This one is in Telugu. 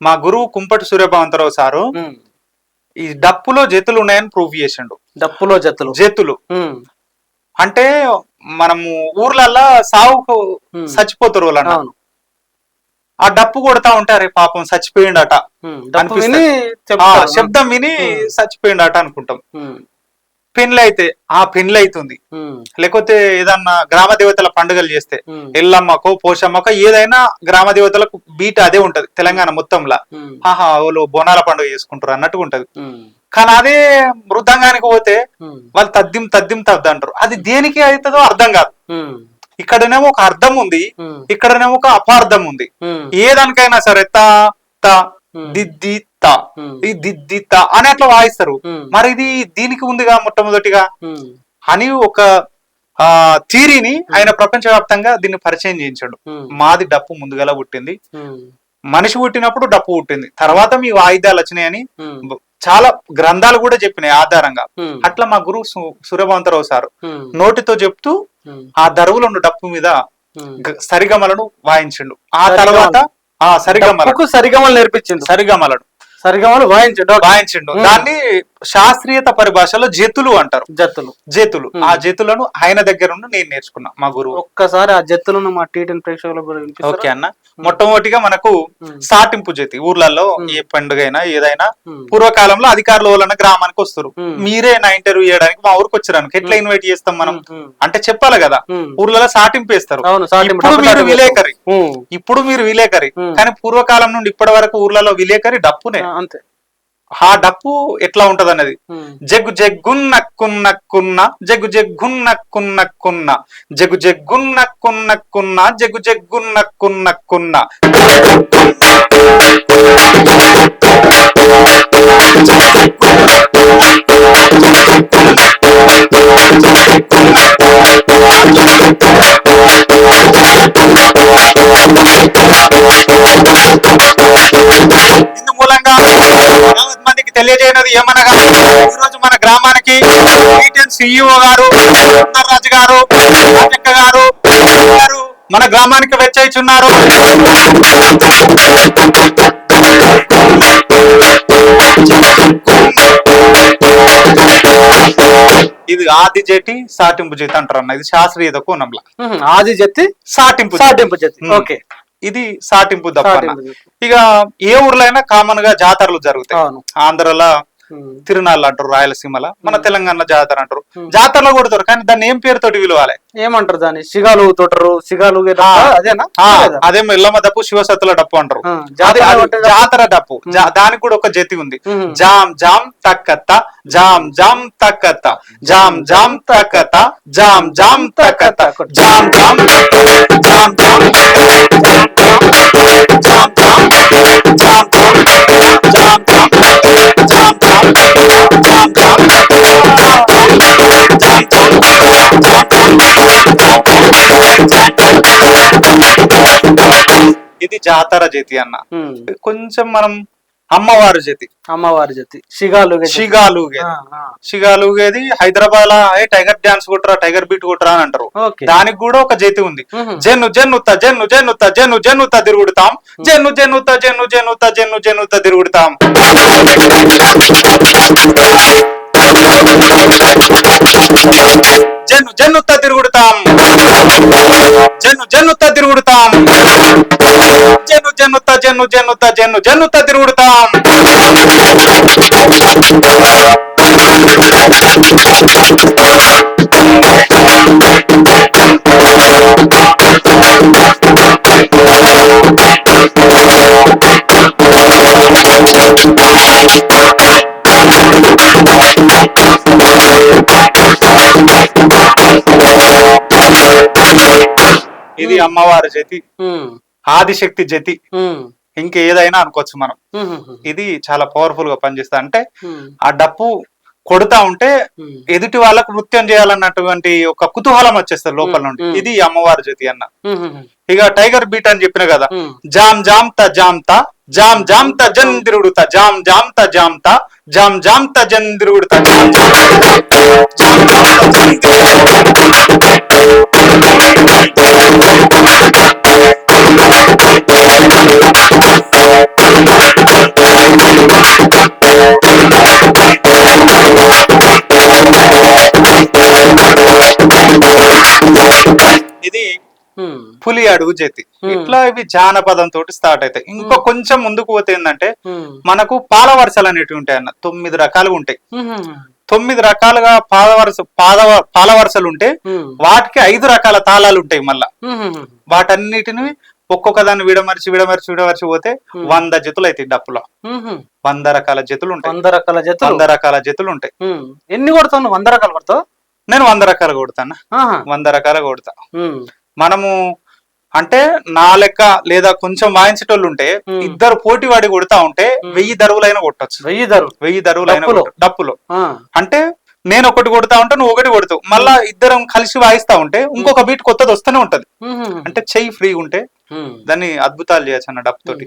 మా గురువు కుంపటి సూర్యభావంతరావు సారు. ఈ డప్పులో జతులు ఉన్నాయని ప్రూవ్ చేసిండు డప్పులో జతులు ఉమ్. అంటే మనము ఊర్లల్లో సావుకు ఉమ్. చచ్చిపోతారు అవును ఆ డప్పు కొడతా ఉంటారు పాపం చచ్చిపోయిండట. శబ్దం విని. చచ్చిపోయిండట అనుకుంటాం పెండ్లి అయితే ఆ పెండ్లి అవుతుంది. లేకపోతే ఏదన్నా గ్రామ దేవతల పండుగలు చేస్తే. ఎల్లమ్మకో పోషమ్మకో ఏదైనా గ్రామ దేవతలకు బీట్ అదే ఉంటది తెలంగాణ మొత్తంలా. ఆహా వాళ్ళు బోనాల పండుగ చేసుకుంటారు అన్నట్టుగా ఉంటది. కానీ అదే మృదంగానికి పోతే. వాళ్ళు తద్దిం తద్దిం తద్ది అంటారు అది దేనికి అవుతుందో అర్థం కాదు. ఇక్కడనేమో ఒక అర్థం ఉంది. ఇక్కడనేమో ఒక అపార్థం ఉంది. ఏ దానికైనా సరే తా. దిద్ది త ఉమ్. ఈ దిద్ది త అని అట్లా వాయిస్తారు. మరి ఇది దీనికి ఉందిగా మొట్టమొదటిగా. అని ఒక ఆ థీరీని ఆయన ప్రపంచవ్యాప్తంగా దీన్ని పరిచయం చేయించాడు. మాది డప్పు ముందుగల పుట్టింది. మనిషి పుట్టినప్పుడు డప్పు పుట్టింది తర్వాత మీ వాయిద్యాలు వచ్చినాయని చాలా గ్రంథాలు కూడా చెప్పినాయి ఆధారంగా. అట్లా మా గురువు సూర్యభావంతరావు సార్. నోటితో చెప్తూ. ఆ దరువులను డప్పు మీద సరిగమలను వాయించిండు ఆ. తర్వాత ఆ సరిగమల డప్పుకు సరిగమలు నేర్పించిండు సరిగమలను సరిగమలు వాయించండు వాయించిండు. దాన్ని శాస్త్రీయత పరిభాషలో జతులు అంటారు జతులు ఉమ్. ఆ జతులను ఆయన దగ్గర నుండి నేను నేర్చుకున్నా మా గురువు ఒక్కసారి ఆ జత్తులను మా టీటన్ ప్రేక్షకులకు? ఓకే అన్న మొట్టమొదటిగా మనకు. సాటింపు జతి ఊర్లలో. ఏ పండుగ అయినా ఏదైనా. పూర్వకాలంలో అధికారుల వలన గ్రామానికి వస్తారు. మీరే నా ఇంటర్వ్యూ చేయడానికి మా ఊరికి వచ్చారు ఎట్లా ఇన్వైట్ చేస్తాం మనం. అంటే చెప్పాలి కదా. ఊర్లలో సాటింపు వేస్తారు. విలేకరి. ఇప్పుడు మీరు విలేకరి. కానీ పూర్వకాలం నుండి ఇప్పటి వరకు ఊర్లలో విలేకరి డప్పునే. అంతే. ఆ డప్పు ఎట్లా ఉంటది అన్నది. జగ్గు జగ్గున్నక్కున్నక్కున్న జగ్గు జగ్గున్నక్కున్నక్కున్న జగ్గు జగ్గున్నక్కున్నక్కున్న జగ్గు జగ్గున్నక్కున్నక్కున్న ఇందు మూలంగా యావత్ మందికి తెలియజేయనది ఏమనగా ఈ రోజు మన గ్రామానికి సిఇఓ గారు రాజు గారు రాజక్క గారు గారు మన గ్రామానికి వెచ్చయిచున్నారు ఇది ఆది జటి సాటింపు జతి అంటారు అన్న ఇది శాస్త్రీయత కోణంలా. ఆది సాటింపు జతి. సాటింపు జత్తి ఉమ్. ఓకే ఇది సాటింపు దప్పన్న జతి. ఇక ఏ ఊర్లో అయినా కామన్గా జాతరలు జరుగుతాయి. ఆంధ్రలో. తిరునాళ్ళు అంటారు రాయలసీమల. మన. తెలంగాణ జాతర అంటారు. జాతరలో కొడతారు కానీ దాన్ని ఏం పేరుతోటి పిలవాలి? ఏమంటారు దాన్ని? సిగాలు తోటరు సిగాలు అదేనా? అదే ఎల్లమ్మ డప్పు శివసత్తుల డప్పు అంటారు. జాతర డప్పు దానికి కూడా ఒక జతి ఉంది. జామ్ జామ్ తక్కత్త జామ్ జామ్ తక్కత్త. జామ్ జామ్ తక్కత్త జామ్ జామ్ తక్కత్త. జామ్ జామ్ జామ్ జామ్ ఇది జాతర జతి అన్న ఉమ్. కొంచెం మనం అమ్మవారు జతి. అమ్మవారి జతి. సిగాలు షిగాలుగే. షిగాలుగేది హైదరాబాద్ లా "ఏ, టైగర్ డాన్స్ కొట్టరా టైగర్ బీట్ కొట్టరా అని అంటారు. దానికి కూడా ఒక జతి ఉంది. జన్ను జన్నుత జన్ను జన్నుత జన్ను జన్నుత తిరుగుతాం జన్ను జన్నుత జన్ను జన్నుత జన్ను జన్నుత తిరుగుతాం జన్ను జన్నుత తిరుగుతాం జన్ను జన్నుత తిరుగుతాం జన్ను జన్నుత జన్ను జన్నుత జన్ను జన్నుత తిరుగుతాం ఇది అమ్మవారి జతి. ఆదిశక్తి జతి. ఇంకేదైనా అనుకోవచ్చు మనం. ఇది చాలా పవర్ఫుల్గా పనిచేస్తా అంటే. ఆ డప్పు కొడతా ఉంటే. ఎదుటి వాళ్ళకు నృత్యం చేయాలన్నటువంటి ఒక కుతూహలం వచ్చేస్తుంది లోపల నుండి. ఇది అమ్మవారి జ్యోతి అన్న. ఇక టైగర్ బీట్ అని చెప్పిన కదా. జామ్ జామ్ త జామ్ త జామ్ జామ్ త జన్ తిరుగుడుత జామ్ జామ్ త జామ్ త జామ్ జామ్ త జన్ తిరుగుడుత జామ్ జామ్ జామ్ జామ్ త జన్ తిరుగుడుత అడుగు జతి Hmm. ఇట్లా ఇవి జానపదం తోటి స్టార్ట్ అవుతాయి ఇంకో కొంచెం ముందుకు పోతే ఏంటంటే. మనకు పాల వరుసలు అనేటివి ఉంటాయి అన్న తొమ్మిది రకాలుగా ఉంటాయి. తొమ్మిది రకాలుగా పాద వరుస పాద పాల వరుసలు ఉంటే. వాటికి ఐదు రకాల తాళాలు ఉంటాయి మళ్ళా. వాటన్నిటిని ఒక్కొక్క దాన్ని విడమర్చి విడమర్చి విడమర్చి పోతే. వంద జతులు అవుతాయి డప్పులో. వంద రకాల జతులు ఉంటాయి వంద రకాల జతలు వంద రకాల జతులు ఉంటాయి. ఎన్ని కొడతావు? వంద రకాలు కొడతావు నేను వంద రకాలు కొడతాను. వంద రకాలు కొడతా. మనము అంటే నా లెక్క లేదా కొంచెం వాయించేటోళ్ళు ఉంటే. ఇద్దరు పోటీ వాడి కొడతా ఉంటే. వెయ్యి దరువులైనా కొట్టొచ్చు వెయ్యి ధరలు వెయ్యి దరువులైనా డప్పులో. అంటే నేను ఒకటి కొడతా ఉంటే నువ్వు ఒకటి కొడతావు మళ్ళా ఇద్దరం కలిసి వాయిస్తా ఉంటే ఇంకొక బీట్ కొత్తది వస్తూనే ఉంటది. అంటే చెయ్యి ఫ్రీ ఉంటే. దాన్ని అద్భుతాలు చేయొచ్చు అన్న డప్పుతోటి